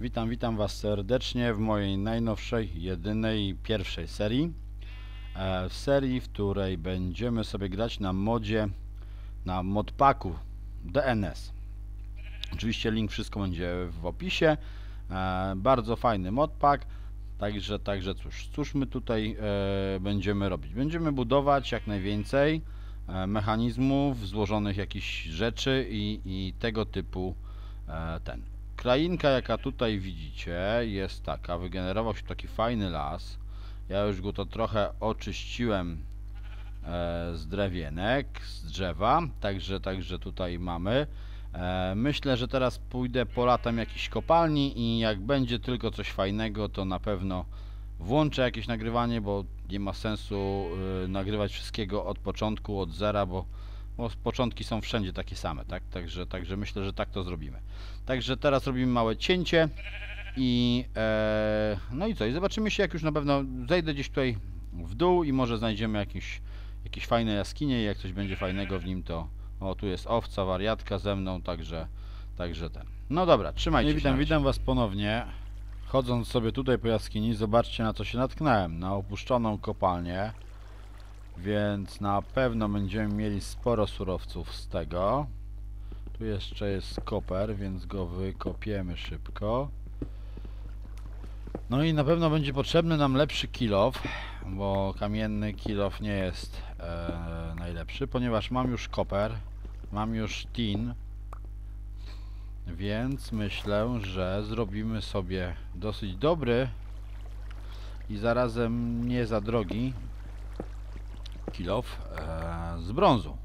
Witam, witam Was serdecznie w mojej najnowszej, jedynej pierwszej serii. E, w serii, w której będziemy sobie grać na modzie, na modpacku DNS. Oczywiście link wszystko będzie w opisie. E, bardzo fajny modpack. Także, także cóż, cóż my tutaj e, będziemy robić? Będziemy budować jak najwięcej mechanizmów, złożonych jakichś rzeczy i, i tego typu ten. Krainka, jaka tutaj widzicie, jest taka. Wygenerował się taki fajny las. Ja już go to trochę oczyściłem e, z drewienek, z drzewa. Także, także tutaj mamy. E, myślę, że teraz pójdę po latam jakiejś kopalni i jak będzie tylko coś fajnego, to na pewno włączę jakieś nagrywanie, bo nie ma sensu y, nagrywać wszystkiego od początku, od zera, bo, bo początki są wszędzie takie same, tak? Także, także myślę, że tak to zrobimy. Także teraz robimy małe cięcie i e, no i co? I zobaczymy się, jak już na pewno zejdę gdzieś tutaj w dół i może znajdziemy jakieś, jakieś fajne jaskinie i jak coś będzie fajnego w nim, to o, tu jest owca, wariatka ze mną, także, także ten. No dobra, trzymajcie się. Witam, witam Was ponownie. Chodząc sobie tutaj po jaskini, zobaczcie na co się natknąłem. Na opuszczoną kopalnię. Więc na pewno będziemy mieli sporo surowców z tego. Tu jeszcze jest koper, więc go wykopiemy szybko. No i na pewno będzie potrzebny nam lepszy kilof, bo kamienny kilof nie jest e, najlepszy, ponieważ mam już koper, mam już tin, więc myślę, że zrobimy sobie dosyć dobry i zarazem nie za drogi kilof e, z brązu.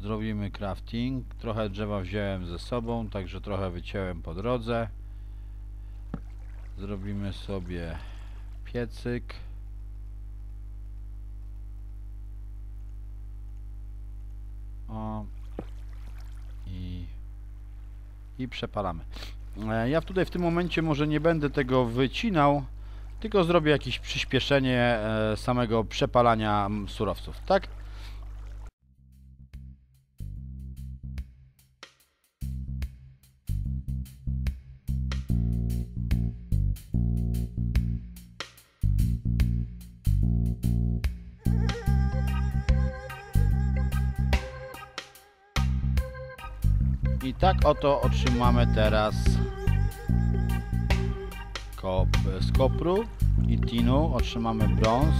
Zrobimy crafting. Trochę drzewa wziąłem ze sobą, także trochę wyciąłem po drodze. Zrobimy sobie piecyk. O. I, i przepalamy. E, Ja tutaj w tym momencie może nie będę tego wycinał, tylko zrobię jakieś przyspieszenie e, samego przepalania surowców, tak? I tak oto otrzymamy teraz kop, z kopru i tinu otrzymamy brąz.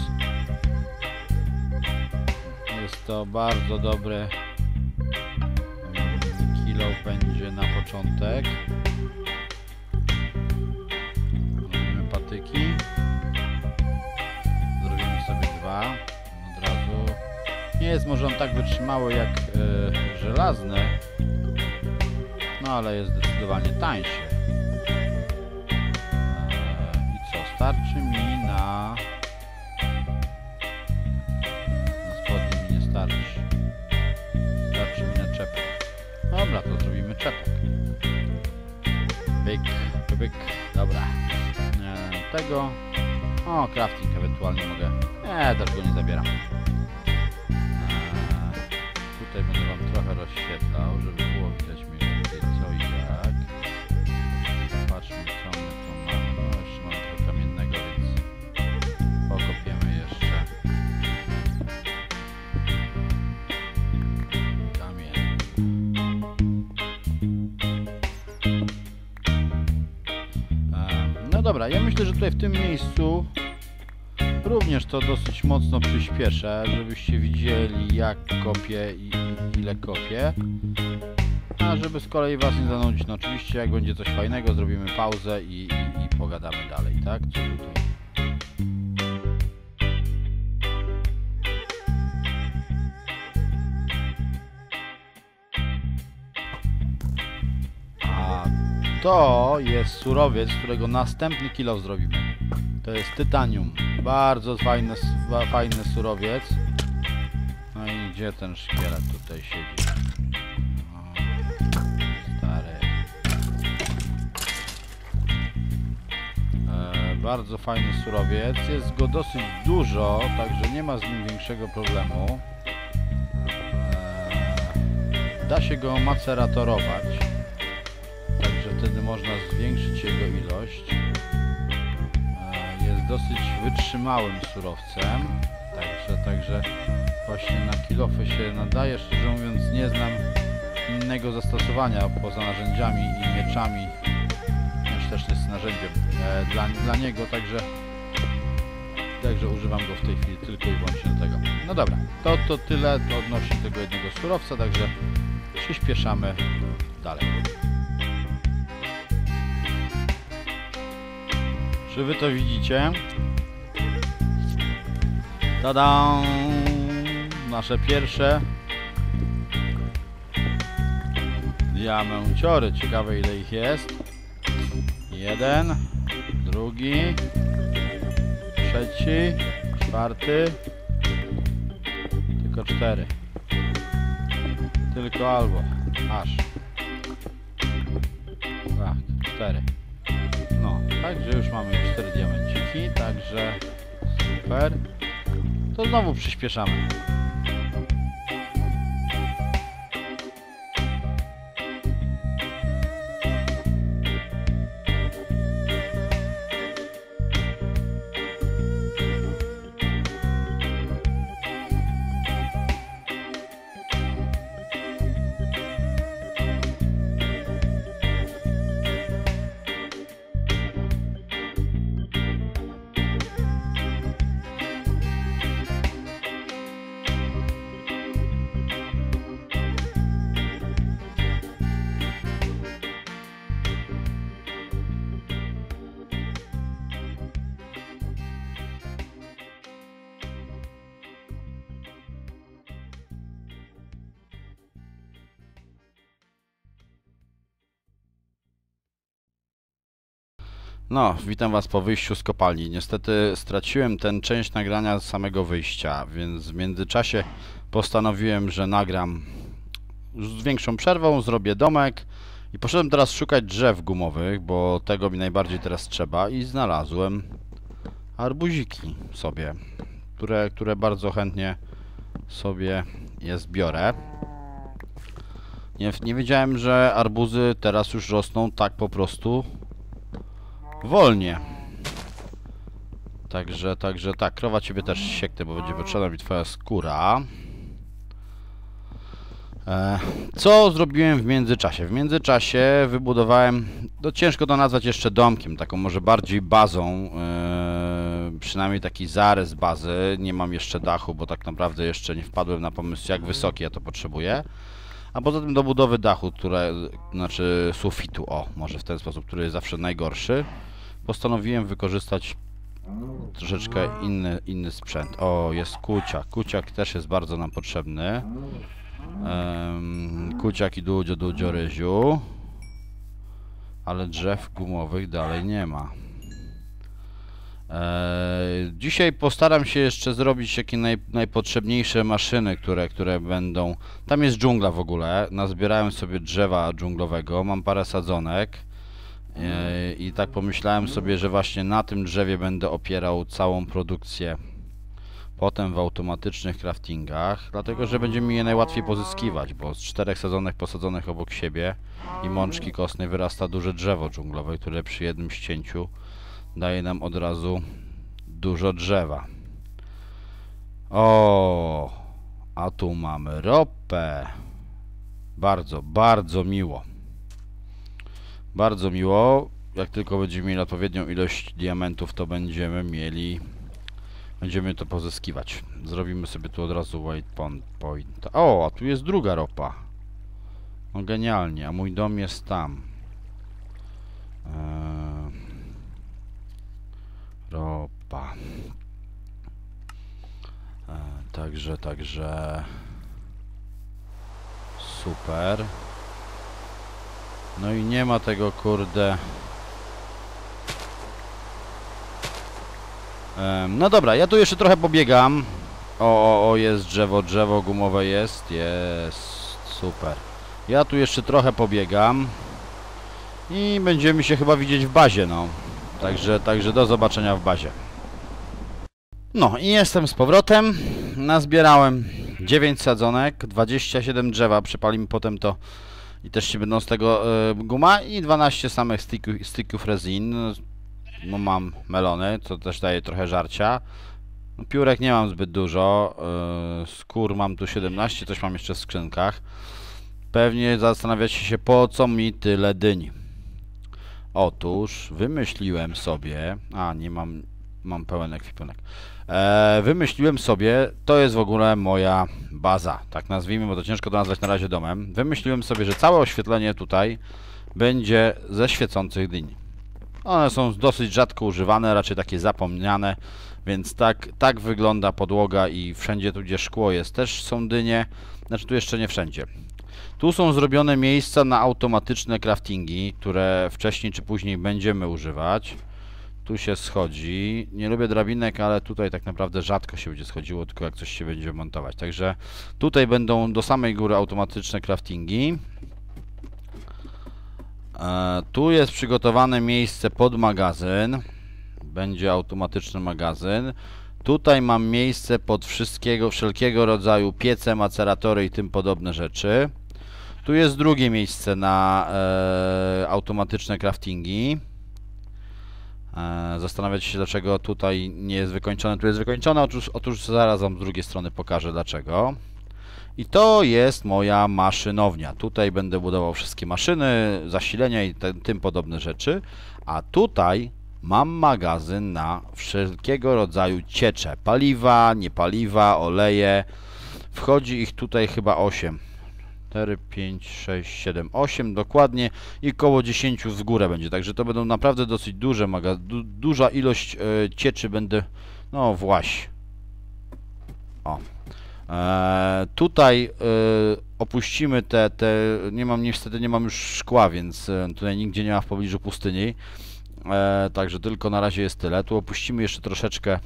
Jest to bardzo dobry mm, kilo będzie na początek. Robimy patyki. Zrobimy sobie dwa od razu. Nie jest może on tak wytrzymały jak e, żelazny, no ale jest zdecydowanie tańszy. Starczy mi na... Na spodnie mi nie starczy. Starczy mi na czepek. Dobra, to zrobimy czepek. Byk, byk, dobra. Eee, tego... O, crafting ewentualnie mogę. Nie, też go nie zabieram. Eee, tutaj będę wam trochę rozświetlał, żeby było widać mniej więcej co i jak. Myślę, że tutaj w tym miejscu również to dosyć mocno przyspieszę, żebyście widzieli jak kopię i ile kopię. A żeby z kolei was nie zanudzić, no oczywiście jak będzie coś fajnego, zrobimy pauzę i, i, i pogadamy dalej, tak? Co tutaj? To jest surowiec, którego następny kilo zrobimy. To jest tytanium. Bardzo fajny, fajny surowiec. No i gdzie ten szkielet tutaj siedzi? O, stary. E, bardzo fajny surowiec. Jest go dosyć dużo, także nie ma z nim większego problemu. E, da się go maceratorować. Wtedy można zwiększyć jego ilość. E, Jest dosyć wytrzymałym surowcem, także, także właśnie na kilofy się nadaje. Szczerze mówiąc nie znam innego zastosowania poza narzędziami i mieczami. Miecz też jest narzędziem e, dla, dla niego, także Także używam go w tej chwili tylko i wyłącznie do tego. No dobra, to, to tyle odnośnie tego jednego surowca, także przyspieszamy dalej. Czy wy to widzicie? Tada! Nasze pierwsze diamenciory. Ciekawe ile ich jest. Jeden, drugi, trzeci, czwarty, tylko cztery. Tylko albo, aż. Tak, cztery. Także już mamy cztery diamenciki, także super. To znowu przyspieszamy. No, witam Was po wyjściu z kopalni. Niestety straciłem tę część nagrania z samego wyjścia, więc w międzyczasie postanowiłem, że nagram z większą przerwą, zrobię domek i poszedłem teraz szukać drzew gumowych, bo tego mi najbardziej teraz trzeba i znalazłem arbuziki sobie, które, które bardzo chętnie sobie je zbiorę. Nie, nie wiedziałem, że arbuzy teraz już rosną tak po prostu wolnie. Także, także tak, krowa ciebie też sieknę, bo będzie potrzebna mi twoja skóra. E, co zrobiłem w międzyczasie? W międzyczasie wybudowałem, no ciężko to nazwać jeszcze domkiem, taką może bardziej bazą, e, przynajmniej taki zarys bazy. Nie mam jeszcze dachu, bo tak naprawdę jeszcze nie wpadłem na pomysł, jak wysoki ja to potrzebuję. A poza tym do budowy dachu, które, znaczy sufitu, o, może w ten sposób, który jest zawsze najgorszy, postanowiłem wykorzystać troszeczkę inny, inny sprzęt. O, jest kuciak. Kuciak też jest bardzo nam potrzebny. Um, kuciak i dudzio, dudzio, ryziu. Ale drzew gumowych dalej nie ma. Eee, dzisiaj postaram się jeszcze zrobić jakie naj, najpotrzebniejsze maszyny, które, które będą... Tam jest dżungla w ogóle. Nazbierałem sobie drzewa dżunglowego. Mam parę sadzonek. Eee, I tak pomyślałem sobie, że właśnie na tym drzewie będę opierał całą produkcję potem w automatycznych craftingach, dlatego że będzie mi je najłatwiej pozyskiwać, bo z czterech sadzonek posadzonych obok siebie i mączki kostnej wyrasta duże drzewo dżunglowe, które przy jednym ścięciu daje nam od razu dużo drzewa. O, a tu mamy ropę. Bardzo, bardzo miło. Bardzo miło. Jak tylko będziemy mieli odpowiednią ilość diamentów, to będziemy mieli... Będziemy to pozyskiwać. Zrobimy sobie tu od razu white point. O, a tu jest druga ropa. No genialnie, a mój dom jest tam. Eee... Ropa. Eee, także, także... Super. No i nie ma tego kurde... No dobra, ja tu jeszcze trochę pobiegam. O, o, o, jest drzewo, drzewo gumowe jest, jest, super. Ja tu jeszcze trochę pobiegam. I będziemy się chyba widzieć w bazie, no. Także, także do zobaczenia w bazie. No i jestem z powrotem. Nazbierałem 9 sadzonek, 27 drzewa. Przypalimy potem to i też się będą z tego e, guma i 12 samych sticków, sticków resin. No mam melony, co też daje trochę żarcia. No, piórek nie mam zbyt dużo. E, skór mam tu 17, coś mam jeszcze w skrzynkach. Pewnie zastanawiacie się, po co mi tyle dyń. Otóż wymyśliłem sobie, a nie mam, mam pełen ekwipunek. E, wymyśliłem sobie, to jest w ogóle moja baza, tak nazwijmy, bo to ciężko to nazwać na razie domem. Wymyśliłem sobie, że całe oświetlenie tutaj będzie ze świecących dyń. One są dosyć rzadko używane, raczej takie zapomniane, więc tak, tak wygląda podłoga i wszędzie tu, gdzie szkło jest, też są dynie. Znaczy tu jeszcze nie wszędzie. Tu są zrobione miejsca na automatyczne craftingi, które wcześniej czy później będziemy używać. Tu się schodzi. Nie lubię drabinek, ale tutaj tak naprawdę rzadko się będzie schodziło, tylko jak coś się będzie montować. Także tutaj będą do samej góry automatyczne craftingi. E, tu jest przygotowane miejsce pod magazyn. Będzie automatyczny magazyn. Tutaj mam miejsce pod wszystkiego, wszelkiego rodzaju piece, maceratory i tym podobne rzeczy. Tu jest drugie miejsce na e, automatyczne craftingi. E, się, dlaczego tutaj nie jest wykończone, tu jest wykończone. Otóż, otóż zaraz Wam z drugiej strony pokażę dlaczego. I to jest moja maszynownia. Tutaj będę budował wszystkie maszyny, zasilenia i te, tym podobne rzeczy. A tutaj mam magazyn na wszelkiego rodzaju ciecze. Paliwa, niepaliwa, oleje. Wchodzi ich tutaj chyba 8. 4, 5, 6, 7, 8 dokładnie i koło 10 w górę będzie. Także to będą naprawdę dosyć duże magaz du duża ilość e, cieczy będę. No właśnie. O. E, tutaj e, opuścimy te, te. Nie mam niestety nie mam już szkła, więc e, tutaj nigdzie nie ma w pobliżu pustyni. E, także tylko na razie jest tyle. Tu opuścimy jeszcze troszeczkę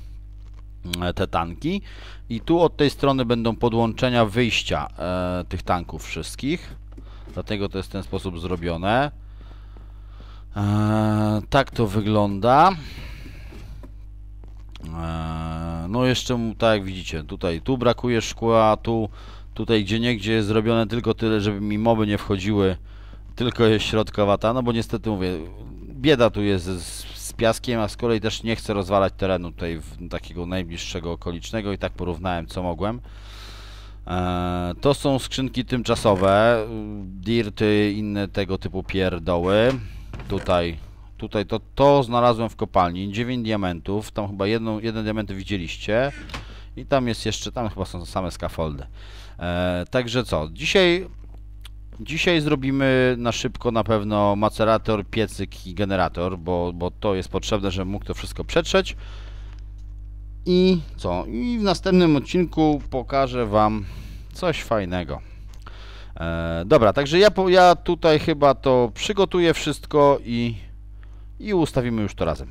te tanki. I tu od tej strony będą podłączenia wyjścia e, tych tanków wszystkich. Dlatego to jest w ten sposób zrobione. E, tak to wygląda. E, no jeszcze tak jak widzicie tutaj tu brakuje szkła tu tutaj gdzie niegdzie jest zrobione tylko tyle żeby mi moby nie wchodziły tylko jest środkowa ta. No bo niestety mówię bieda tu jest z piaskiem, a z kolei też nie chcę rozwalać terenu tutaj takiego najbliższego okolicznego i tak porównałem co mogłem. E, to są skrzynki tymczasowe, dirty, inne tego typu pierdoły. Tutaj, tutaj to, to znalazłem w kopalni, 9 diamentów, tam chyba jedną, jeden diament widzieliście. I tam jest jeszcze, tam chyba są same scaffoldy. E, także co, dzisiaj Dzisiaj zrobimy na szybko na pewno macerator, piecyk i generator, bo, bo to jest potrzebne, żebym mógł to wszystko przetrzeć. I co? I w następnym odcinku pokażę Wam coś fajnego. E, dobra, także ja, ja tutaj chyba to przygotuję wszystko i, i ustawimy już to razem.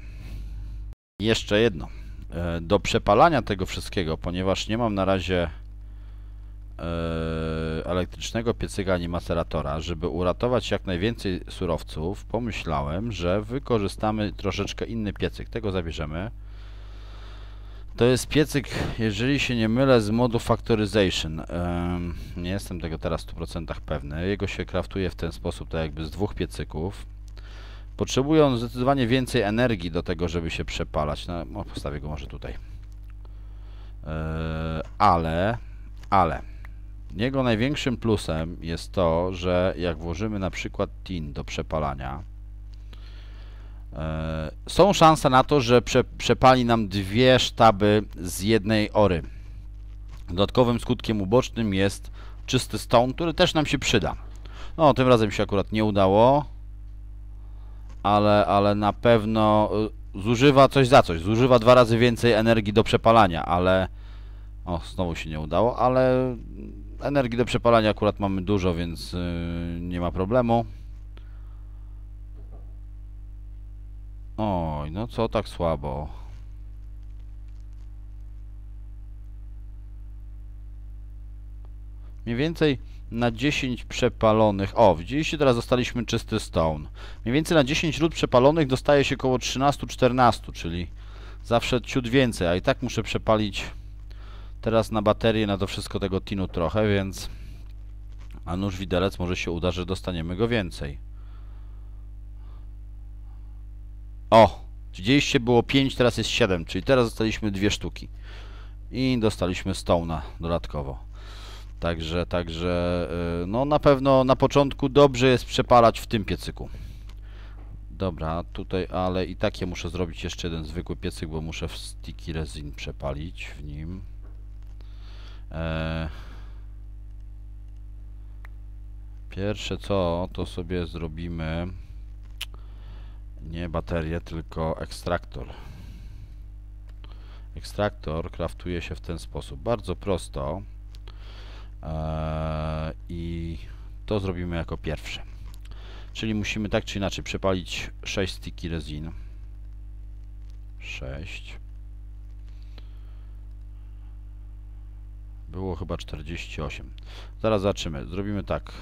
Jeszcze jedno. E, do przepalania tego wszystkiego, ponieważ nie mam na razie elektrycznego piecyka ani maceratora, żeby uratować jak najwięcej surowców, pomyślałem, że wykorzystamy troszeczkę inny piecyk. Tego zabierzemy. To jest piecyk, jeżeli się nie mylę, z modu Factorization. Nie jestem tego teraz w 100% pewny. Jego się kraftuje w ten sposób, tak jakby z dwóch piecyków. Potrzebuje on zdecydowanie więcej energii do tego, żeby się przepalać. No, postawię go może tutaj. E, ale, ale jego największym plusem jest to, że jak włożymy na przykład tin do przepalania, e, są szanse na to, że prze, przepali nam dwie sztaby z jednej ory. Dodatkowym skutkiem ubocznym jest czysty stone, który też nam się przyda. No, tym razem się akurat nie udało, ale, ale na pewno e, zużywa coś za coś. Zużywa dwa razy więcej energii do przepalania, ale... O, znowu się nie udało, ale Energii do przepalania akurat mamy dużo, więc yy, nie ma problemu. Oj, no co tak słabo? Mniej więcej na 10 przepalonych... O, widzieliście, teraz dostaliśmy czysty stone. Mniej więcej na 10 ród przepalonych dostaje się około 13-14, czyli zawsze ciut więcej, a i tak muszę przepalić Teraz na baterię, na to wszystko tego tinu trochę, więc a nóż widelec może się uda, że dostaniemy go więcej. O! Widzieliście, było 5, teraz jest 7, czyli teraz dostaliśmy dwie sztuki. I dostaliśmy stone'a dodatkowo. Także, także, yy, no na pewno na początku dobrze jest przepalać w tym piecyku. Dobra, tutaj, ale i tak ja muszę zrobić jeszcze jeden zwykły piecyk, bo muszę w sticky resin przepalić w nim. Eee, pierwsze co, to sobie zrobimy nie baterię, tylko ekstraktor. Ekstraktor kraftuje się w ten sposób, bardzo prosto. Eee, I to zrobimy jako pierwsze. Czyli musimy tak czy inaczej przepalić 6 sticky resin. 6. Było chyba 48. Zaraz zobaczymy. Zrobimy tak.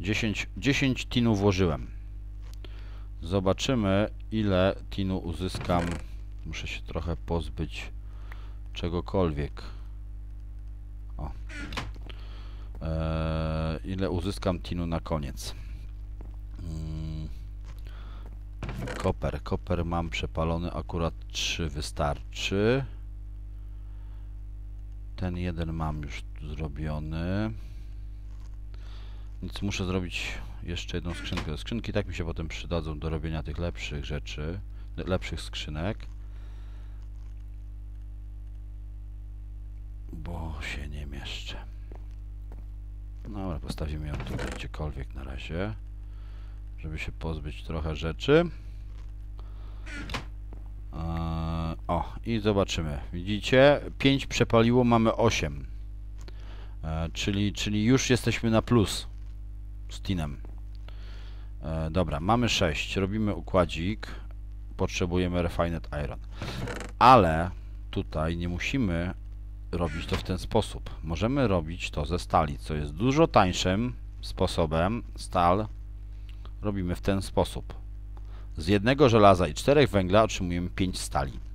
10, 10 tinu włożyłem. Zobaczymy ile tinu uzyskam. Muszę się trochę pozbyć czegokolwiek. O. Eee, ile uzyskam tinu na koniec. Mm. Koper. Koper mam przepalony, akurat 3 wystarczy. Ten jeden mam już zrobiony. Więc muszę zrobić jeszcze jedną skrzynkę. Skrzynki tak mi się potem przydadzą do robienia tych lepszych rzeczy, lepszych skrzynek. Bo się nie mieszczę. Dobra, postawimy ją tutaj gdziekolwiek na razie, żeby się pozbyć trochę rzeczy. Eee, o, i zobaczymy. Widzicie? 5 przepaliło, mamy 8. Eee, czyli, czyli już jesteśmy na plus z tinem. Eee, dobra, mamy 6. Robimy układzik. Potrzebujemy refined iron. Ale tutaj nie musimy robić to w ten sposób. Możemy robić to ze stali, co jest dużo tańszym sposobem. Stal robimy w ten sposób. Z jednego żelaza i czterech węgla otrzymujemy 5 stali.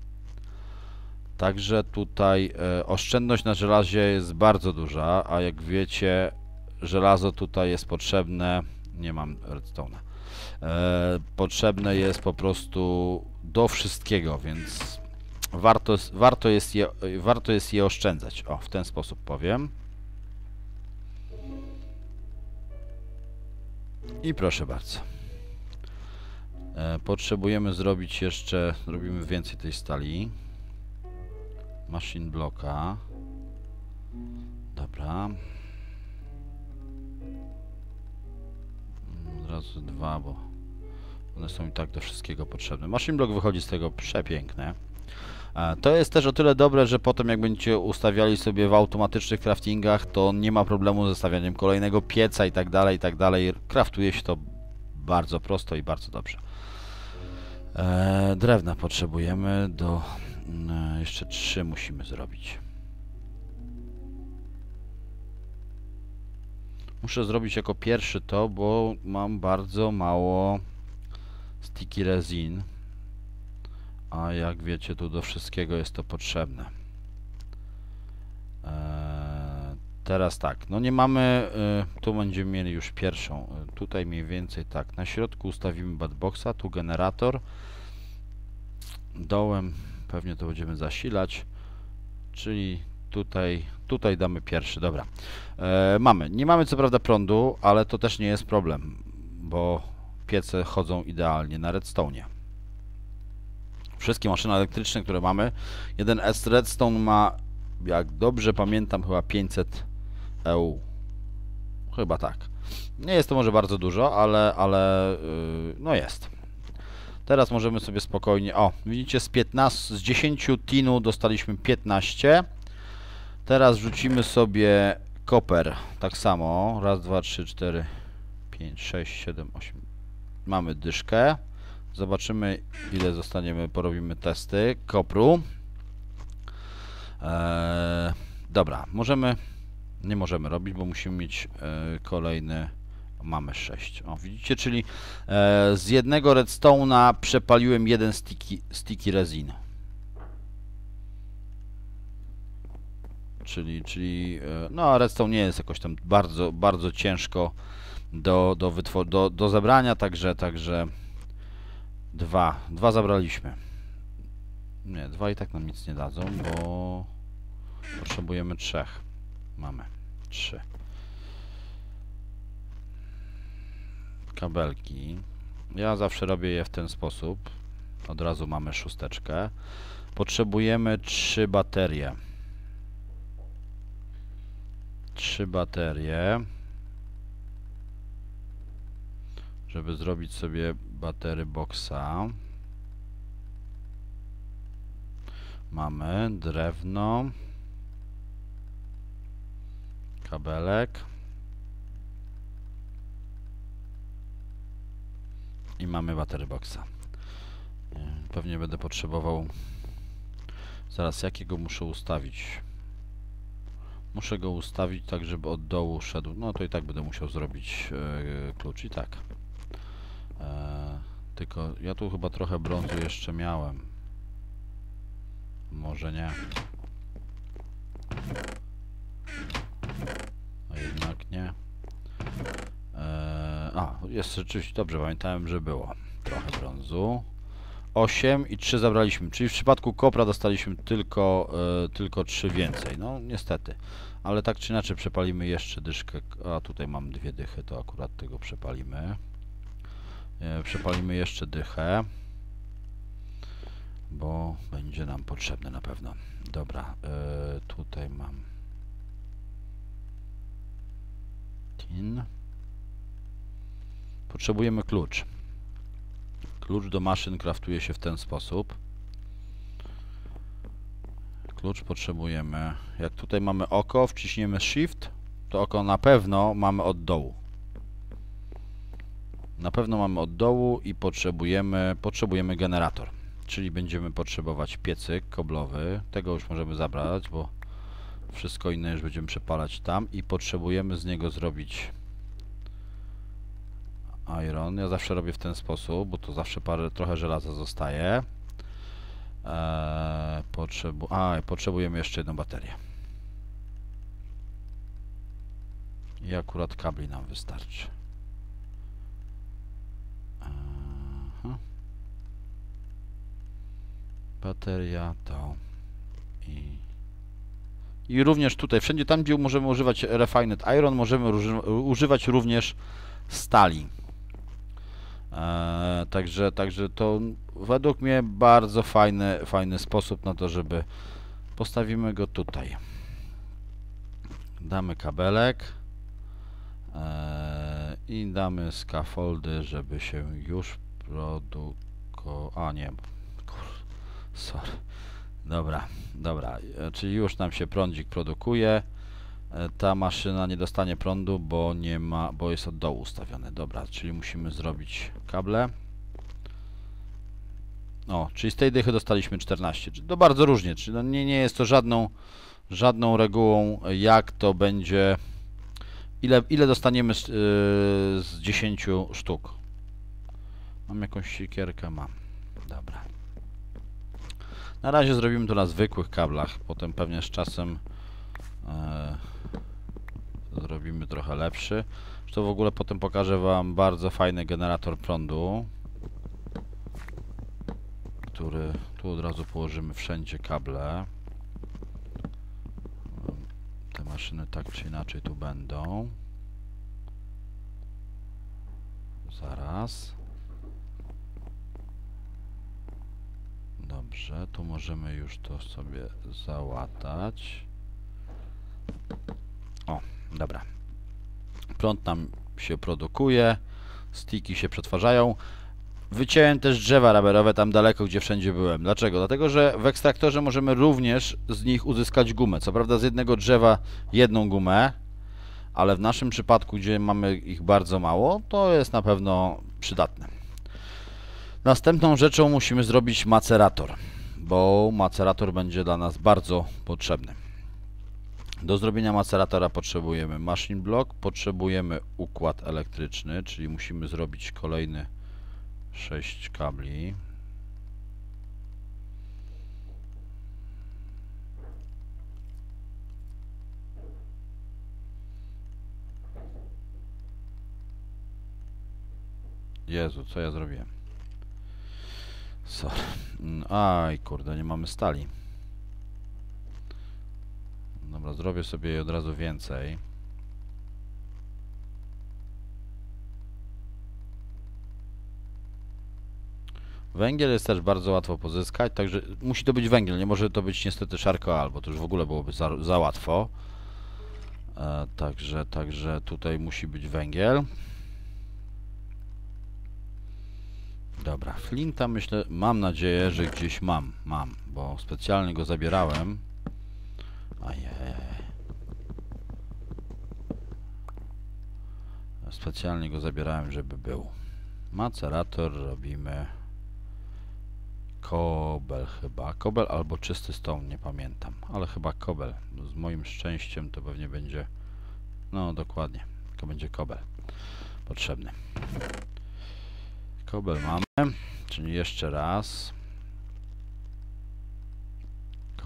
Także tutaj e, oszczędność na żelazie jest bardzo duża, a jak wiecie, żelazo tutaj jest potrzebne, nie mam redstone'a, e, potrzebne jest po prostu do wszystkiego, więc warto, warto, jest je, warto jest je oszczędzać. O, w ten sposób powiem. I proszę bardzo. E, potrzebujemy zrobić jeszcze, zrobimy więcej tej stali. Machine bloka. Dobra. Od razu dwa, bo one są i tak do wszystkiego potrzebne. Machine block wychodzi z tego przepiękne. To jest też o tyle dobre, że potem jak będziecie ustawiali sobie w automatycznych craftingach, to nie ma problemu ze stawianiem kolejnego pieca i tak dalej, i tak dalej. Kraftuje się to bardzo prosto i bardzo dobrze. E, drewna potrzebujemy do... E, jeszcze trzy musimy zrobić. Muszę zrobić jako pierwszy to, bo mam bardzo mało sticky resin. A jak wiecie, tu do wszystkiego jest to potrzebne. Eee, teraz tak, no nie mamy, y, tu będziemy mieli już pierwszą, y, tutaj mniej więcej tak, na środku ustawimy badboxa, tu generator, dołem pewnie to będziemy zasilać, czyli tutaj, tutaj damy pierwszy, dobra. E, mamy, nie mamy co prawda prądu, ale to też nie jest problem, bo piece chodzą idealnie na redstone. Wszystkie maszyny elektryczne, które mamy, jeden S Redstone ma, jak dobrze pamiętam, chyba 500 EU. Chyba tak. Nie jest to może bardzo dużo, ale, ale yy, no jest. Teraz możemy sobie spokojnie... O, widzicie, z 15, z 10 tinu dostaliśmy 15. Teraz rzucimy sobie koper. Tak samo. Raz, dwa, trzy, cztery, pięć, sześć, siedem, osiem. Mamy dyszkę. Zobaczymy ile zostaniemy, porobimy testy kopru. Eee, dobra, możemy, nie możemy robić, bo musimy mieć e, kolejny, mamy 6. O, widzicie, czyli e, z jednego redstone'a przepaliłem jeden sticky, sticky resin. czyli, czyli e, no redstone nie jest jakoś tam bardzo, bardzo ciężko do, do, do, do zebrania, także, także dwa, dwa zabraliśmy. Nie, dwa i tak nam nic nie dadzą, bo potrzebujemy trzech. Mamy trzy. Kabelki. Ja zawsze robię je w ten sposób. Od razu mamy szósteczkę. Potrzebujemy trzy baterie. Trzy baterie. Żeby zrobić sobie batery boxa. Mamy drewno. Kabelek. I mamy batery boxa. Nie, Pewnie będę potrzebował Zaraz, jakiego muszę ustawić? Muszę go ustawić tak, żeby od dołu szedł. No to i tak będę musiał zrobić e, klucz i tak. E, tylko ja tu chyba trochę brązu jeszcze miałem. Może nie. A jednak nie. Jest rzeczywiście dobrze, pamiętałem, że było. Trochę brązu. 8 i 3 zabraliśmy, czyli w przypadku kopra dostaliśmy tylko, e, tylko 3 więcej. No niestety, ale tak czy inaczej przepalimy jeszcze dyszkę, a tutaj mam dwie dychy, to akurat tego przepalimy. E, przepalimy jeszcze dychę, bo będzie nam potrzebne na pewno. Dobra, e, tutaj mam tin. Potrzebujemy klucz. Klucz do maszyn kraftuje się w ten sposób. Klucz potrzebujemy. Jak tutaj mamy oko, wciśniemy Shift, to oko na pewno mamy od dołu. Na pewno mamy od dołu i potrzebujemy, potrzebujemy generator. Czyli będziemy potrzebować piecyk koblowy. Tego już możemy zabrać, bo wszystko inne już będziemy przepalać tam i potrzebujemy z niego zrobić iron. Ja zawsze robię w ten sposób, bo to zawsze parę, trochę żelaza zostaje. Eee, potrzebu a, potrzebujemy jeszcze jedną baterię. I akurat kabli nam wystarczy. Aha. Bateria to i i również tutaj, wszędzie tam, gdzie możemy używać refined iron, możemy używać również stali. Eee, także, także to według mnie bardzo fajny, fajny sposób na to, żeby postawimy go tutaj. Damy kabelek eee, i damy scaffoldy, żeby się już produkował. A nie, kur, sorry. Dobra, dobra, e, czyli już nam się prądzik produkuje. E, ta maszyna nie dostanie prądu, bo nie ma, bo jest od dołu ustawione. Dobra, czyli musimy zrobić kable. O, czyli z tej dychy dostaliśmy 14. Czyli to bardzo różnie, czyli no nie, nie jest to żadną, żadną regułą, jak to będzie, ile, ile dostaniemy z, yy, z 10 sztuk. Mam jakąś siekierkę? Mam. Dobra. Na razie zrobimy to na zwykłych kablach, potem pewnie z czasem yy, zrobimy trochę lepszy. To w ogóle potem pokażę Wam bardzo fajny generator prądu, który tu od razu położymy wszędzie kable. Te maszyny tak czy inaczej tu będą. Zaraz. Dobrze, tu możemy już to sobie załatać. O, dobra. Prąd nam się produkuje, stiki się przetwarzają. Wyciąłem też drzewa raberowe tam daleko, gdzie wszędzie byłem. Dlaczego? Dlatego, że w ekstraktorze możemy również z nich uzyskać gumę. Co prawda z jednego drzewa jedną gumę, ale w naszym przypadku, gdzie mamy ich bardzo mało, to jest na pewno przydatne. Następną rzeczą musimy zrobić macerator, bo macerator będzie dla nas bardzo potrzebny. Do zrobienia maceratora potrzebujemy machine block, potrzebujemy układ elektryczny, czyli musimy zrobić kolejny 6 kabli. Jezu, co ja zrobiłem? Sorry. Mm, Aj, kurde, nie mamy stali. Zrobię sobie jej od razu więcej. Węgiel jest też bardzo łatwo pozyskać, także musi to być węgiel, nie może to być niestety szarko bo to już w ogóle byłoby za, za łatwo. E, także, także tutaj musi być węgiel. Dobra, flinta myślę, mam nadzieję, że gdzieś mam, mam, bo specjalnie go zabierałem. Specjalnie go zabierałem, żeby był. Macerator robimy kobel chyba. Kobel albo czysty stone, nie pamiętam. Ale chyba kobel. Z moim szczęściem to pewnie będzie... No, dokładnie. To będzie kobel potrzebny. Kobel mamy. Czyli jeszcze raz.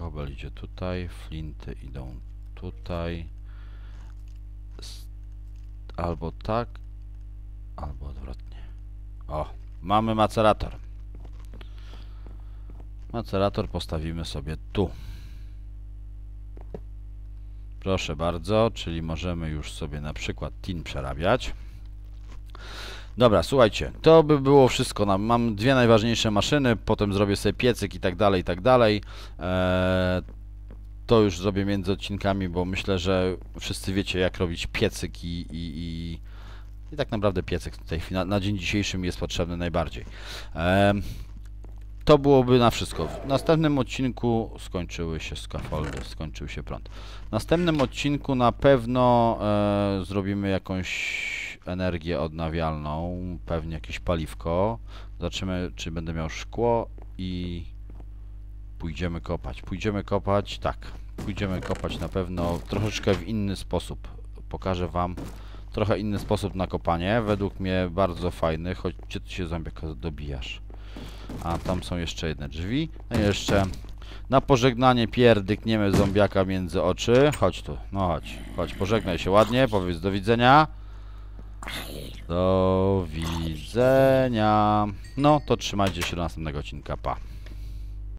Kobel idzie tutaj. Flinty idą tutaj. Albo tak, albo odwrotnie. O, mamy macerator. Macerator postawimy sobie tu. Proszę bardzo, czyli możemy już sobie na przykład tin przerabiać. Dobra, słuchajcie, to by było wszystko. Mam dwie najważniejsze maszyny, potem zrobię sobie piecyk i tak dalej, i tak dalej. Eee, to już zrobię między odcinkami, bo myślę, że wszyscy wiecie, jak robić piecyk i, i, i, i tak naprawdę piecyk tutaj na, na dzień dzisiejszy mi jest potrzebny najbardziej. Em, to byłoby na wszystko. W następnym odcinku skończyły się scaffoldy, skończył się prąd. W następnym odcinku na pewno e, zrobimy jakąś energię odnawialną, pewnie jakieś paliwko. Zobaczymy, czy będę miał szkło i pójdziemy kopać. Pójdziemy kopać, tak. Pójdziemy kopać na pewno troszeczkę w inny sposób. Pokażę Wam trochę inny sposób na kopanie. Według mnie bardzo fajny, choć gdzie ty się zombiaka dobijasz. A tam są jeszcze jedne drzwi. No i jeszcze na pożegnanie pierdykniemy zombiaka między oczy. Chodź tu, no chodź, chodź, pożegnaj się ładnie, powiedz do widzenia. Do widzenia. No to trzymajcie się do następnego odcinka, pa.